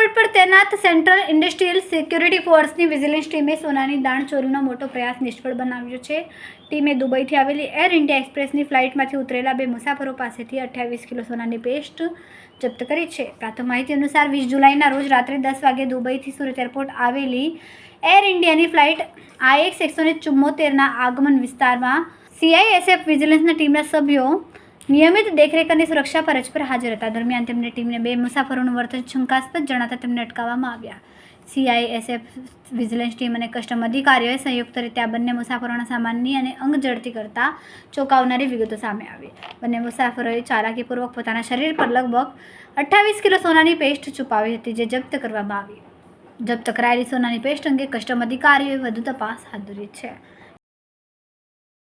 Airport પર તૈનાત central industrial security ફોર્સની વિજિલન્સ ટીમે સોનાની દાણ ચોરીનો મોટો પ્રયાસ નિષ્ફળ બનાવ્યો છે. ટીમે દુબઈથી આવેલી એર ઇન્ડિયા એક્સપ્રેસની ફ્લાઇટમાંથી ઉતરેલા બે મુસાફરો પાસેથી અઠ્યાવીસ કિલો સોનાની પેસ્ટ જપ્ત કરી છે. પ્રાથમિક માહિતી અનુસાર વીસ જુલાઈના રોજ રાત્રે દસ વાગે દુબઈથી સુરત એરપોર્ટ આવેલી એર ઇન્ડિયાની ફ્લાઇટ આઈએક્સ એકસો ને ચુમ્મોતેરના આગમન વિસ્તારમાં સીઆઈએસએફ વિજિલન્સના ટીમના સભ્યો નિયમિત દેખરેખ અને સુરક્ષા ફરજ પર હાજર હતા. દરમિયાન તેમની ટીમને બે મુસાફરોનું વર્તન શંકાસ્પદ જણાતા તેમને અટકાવવામાં આવ્યા. સીઆઈએસએફ વિજિલન્સ ટીમ અને કસ્ટમ અધિકારીઓએ સંયુક્ત રીતે આ બંને મુસાફરોના સામાનની અને અંગ જડતી કરતા ચોંકાવનારી વિગતો સામે આવી. બંને મુસાફરોએ ચાલાકીપૂર્વક પોતાના શરીર પર લગભગ અઠ્ઠાવીસ કિલો સોનાની પેસ્ટ છુપાવી હતી, જે જપ્ત કરવામાં આવી. જપ્ત કરાયેલી સોનાની પેસ્ટ અંગે કસ્ટમ અધિકારીઓએ વધુ તપાસ હાથ ધરી છે.